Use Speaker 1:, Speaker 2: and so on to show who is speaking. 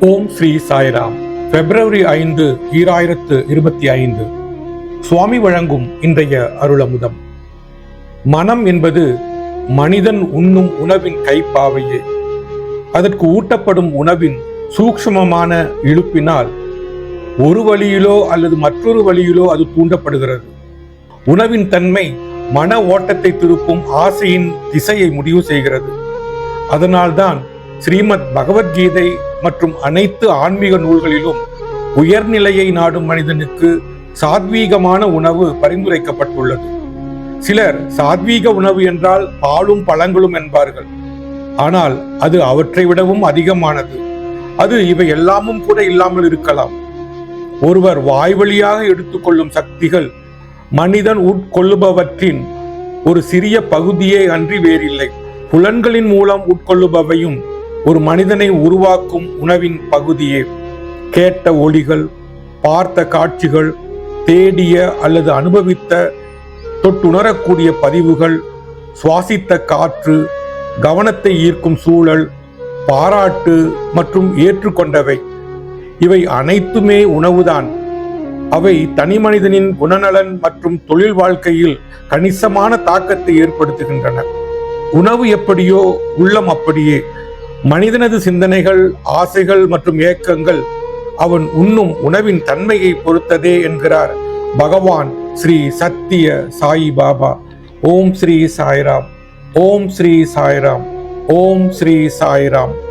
Speaker 1: ஓம் ஸ்ரீ சாய்ராம். பிப்ரவரி ஐந்து ஈராயிரத்து இருபத்தி ஐந்து. சுவாமி வழங்கும் இன்றைய அருளமுதம். மனம் என்பது மனிதன் உண்ணும் உணவின் கைப்பாவையே. அதற்கு ஊட்டப்படும் உணவின் சூக்ஷ்மமான இழுப்பினால் ஒரு வழியிலோ அல்லது மற்றொரு வழியிலோ அது தூண்டப்படுகிறது. உணவின் தன்மை மன ஓட்டத்தை திருப்பும் ஆசையின் திசையை முடிவு செய்கிறது. அதனால்தான் ஸ்ரீமத் பகவத்கீதை மற்றும் அனைத்து ஆன்மீக நூல்களிலும் உயர்நிலையை நாடும் மனிதனுக்கு சாத்வீகமான உணவு பரிந்துரைக்கப்பட்டுள்ளது. சிலர் சாத்வீக உணவு என்றால் பாலும் பழங்களும் என்பார்கள். ஆனால் அது அவற்றை விடவும் அதிகமானது. அது இவை எல்லாமும் கூட இல்லாமல் இருக்கலாம். ஒருவர் வாய் வழியாக எடுத்துக்கொள்ளும் சக்திகள் மனிதன் உட்கொள்ளுபவற்றின் ஒரு சிறிய பகுதியே அன்றி வேறில்லை. புலன்களின் மூலம் உட்கொள்ளுபவையும் ஒரு மனிதனை உருவாக்கும் உணவின் பகுதியே. கேட்ட ஒளிகள் பார்த்த காட்சிகள் தேடிய அல்லது அனுபவித்த தொட்டுணரக்கூடிய பதிவுகள் சுவாசித்த காற்று கவனத்தை ஈர்க்கும் சூழல் பாராட்டு மற்றும் ஏற்றுக்கொண்டவை. இவை அனைத்துமே உணவுதான். அவை தனி மனிதனின் குணநலன் மற்றும் தொழில் வாழ்க்கையில் கணிசமான தாக்கத்தை ஏற்படுத்துகின்றன. உணவு எப்படியோ உள்ளம் அப்படியே மனிதனது சிந்தனைகள் ஆசைகள் மற்றும் ஏக்கங்கள் அவன் உண்ணும் உணவின் தன்மையை பொறுத்ததே என்கிறார். பகவான் ஸ்ரீ சத்திய சாயி பாபா. ஓம் ஸ்ரீ சாய்ராம். ஓம் ஸ்ரீ சாய்ராம். ஓம் ஸ்ரீ சாய்ராம்.